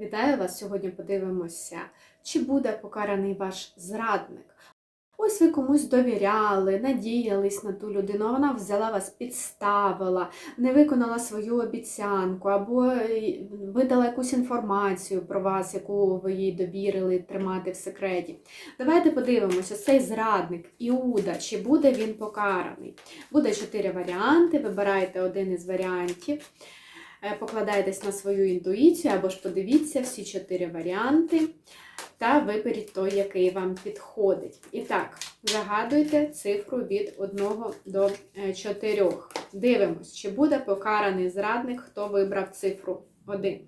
Вітаю вас! Сьогодні подивимося, чи буде покараний ваш зрадник. Ось ви комусь довіряли, надіялись на ту людину, вона взяла вас, підставила, не виконала свою обіцянку, або е, видала якусь інформацію про вас, яку ви їй довірили тримати в секреті. Давайте подивимося, цей зрадник Іуда, чи буде він покараний. Буде чотири варіанти. Вибирайте один із варіантів. Е, Покладайтесь на свою інтуїцію або ж подивіться всі чотири варіанти та виберіть той, який вам підходить. І так, загадуйте цифру від 1 до 4. Дивимось, чи буде покараний зрадник, хто вибрав цифру 1.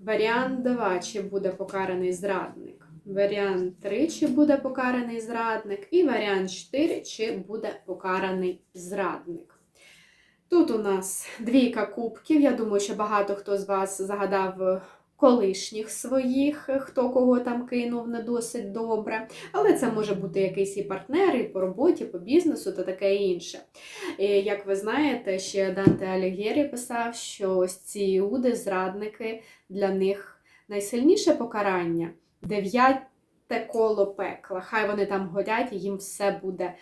Варіант 2, чи буде покараний зрадник. Варіант 3, чи буде покараний зрадник. І варіант 4, чи буде покараний зрадник. Тут у нас двійка кубків. Я думаю, що багато хто з вас загадав е, колишніх своїх, е, хто кого там кинув не досить добре. Але це може бути якийсь і партнер, і по роботі, по бізнесу та таке інше. І, як ви знаєте, ще Данте Алігєрі писав, що ось ці іуди, зрадники, для них найсильніше покарання дев'яте коло пекла. Хай вони там горять, і їм все буде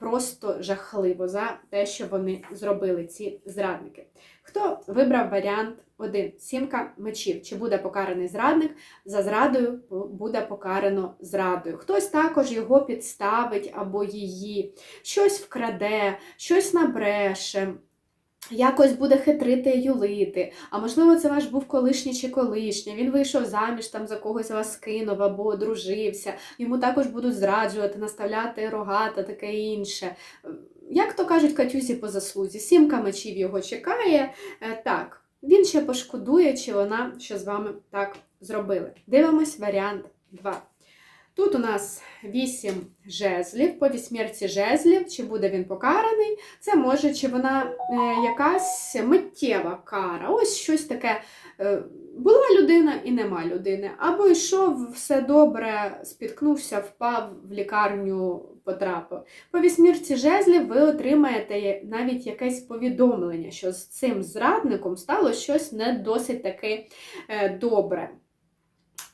просто жахливо за те, що вони зробили, ці зрадники. Хто вибрав варіант 1? Сімка мечів. Чи буде покараний зрадник? За зрадою буде покарано зрадою. Хтось також його підставить або її, щось вкраде, щось набреше. Якось буде хитрити юлити. А можливо, це ваш був колишній чи колишня. Він вийшов заміж, там за когось вас кинув або одружився. Йому також будуть зраджувати, наставляти рога та таке інше. Як то кажуть, Катюзі по заслузі, сімка мечів його чекає. Е, Так, він ще пошкодує, чи вона що з вами так зробили. Дивимось варіант 2. Тут у нас 8 жезлів, по вісьмірці жезлів, чи буде він покараний, це може, чи вона е, якась миттєва кара. Ось щось таке. Е, була людина і нема людини. Або йшов все добре, спіткнувся, впав в лікарню, потрапив. По вісьмірці жезлів ви отримаєте навіть якесь повідомлення, що з цим зрадником стало щось не досить таки е, добре.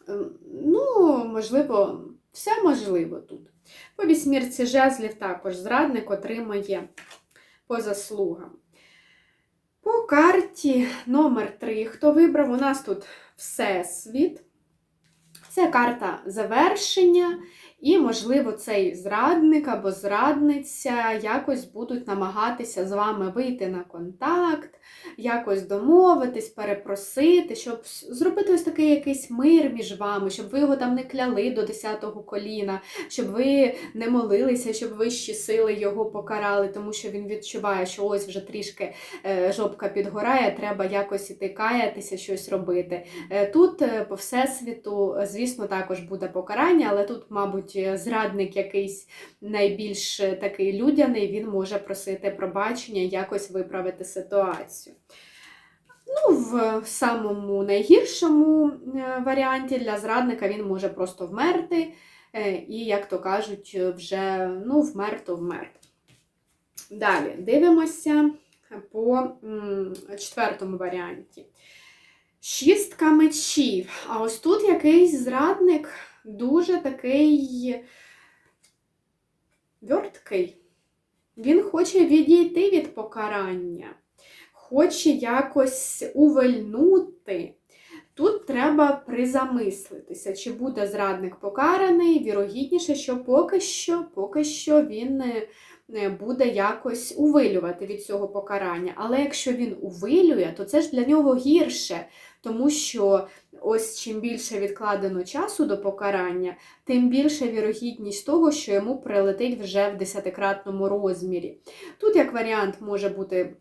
Ем, Ну, можливо, все можливо тут. По вісьмірці жезлів також зрадник отримає по заслугам. По карті номер 3 хто вибрав, у нас тут Всесвіт. Це карта завершення, і, можливо, цей зрадник або зрадниця якось будуть намагатися з вами вийти на контакт, якось домовитись, перепросити, щоб зробити ось такий якийсь мир між вами, щоб ви його там не кляли до 10-го коліна, щоб ви не молилися, щоб вищі сили його покарали, тому що він відчуває, що ось вже трішки е, жопка підгорає, треба якось іти каятися, щось робити. Е, Тут е, по всесвіту, звісно, також буде покарання, але тут, мабуть, зрадник якийсь найбільш такий людяний, він може просити пробачення, якось виправити ситуацію. Ну, в самому найгіршому е, варіанті для зрадника він може просто вмерти, е, і, як то кажуть, вже ну, вмер, то вмер. Далі дивимося по четвертому варіанті. Шістка мечів. А ось тут якийсь зрадник дуже такий верткий. Він хоче відійти від покарання, хоче якось увильнути. Тут треба призамислитися, чи буде зрадник покараний, вірогідніше, що поки що, поки що він не буде якось увилювати від цього покарання. Але якщо він увилює, то це ж для нього гірше, тому що ось чим більше відкладено часу до покарання, тим більше вірогідність того, що йому прилетить вже в десятикратному розмірі. Тут, як варіант, може бути.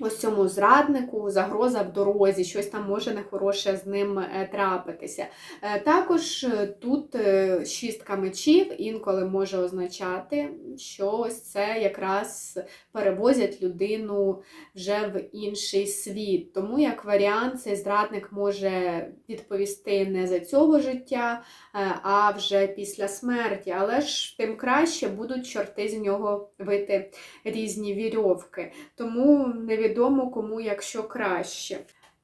Ось цьому зраднику, загроза в дорозі, щось там може нехороше з ним е, трапитися. Е, також е, тут шістка мечів інколи може означати, що ось це якраз перевозять людину вже в інший світ. Тому, як варіант, цей зрадник може відповісти не за цього життя, а вже після смерті. Але ж тим краще будуть чорти з нього вити різні вірьовки. Тому не невідомо кому, якщо краще.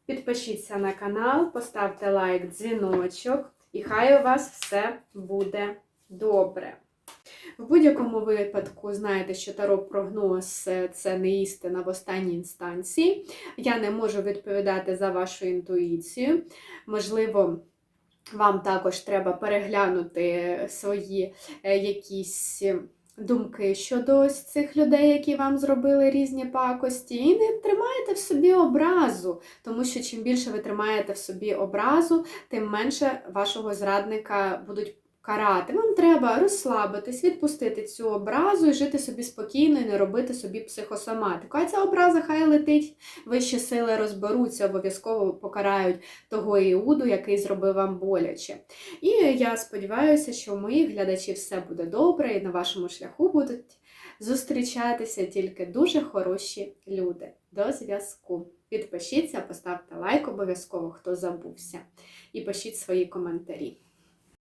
Підпишіться на канал, поставте лайк, дзвіночок, і хай у вас все буде добре. В будь-якому випадку знаєте, що таро-прогноз е, це не істина в останній інстанції. Я не можу відповідати за вашу інтуїцію. Можливо, вам також треба переглянути свої е, якісь думки щодо ось цих людей, які вам зробили різні пакості, і не тримайте в собі образу, тому що чим більше ви тримаєте в собі образу, тим менше вашого зрадника будуть карати. Вам треба розслабитись, відпустити цю образу і жити собі спокійно і не робити собі психосоматику. А ця образа хай летить, вищі сили розберуться, обов'язково покарають того Іуду, який зробив вам боляче. І я сподіваюся, що у моїх глядачів все буде добре, і на вашому шляху будуть зустрічатися тільки дуже хороші люди. До зв'язку. Підпишіться, поставте лайк обов'язково, хто забувся, і пишіть свої коментарі.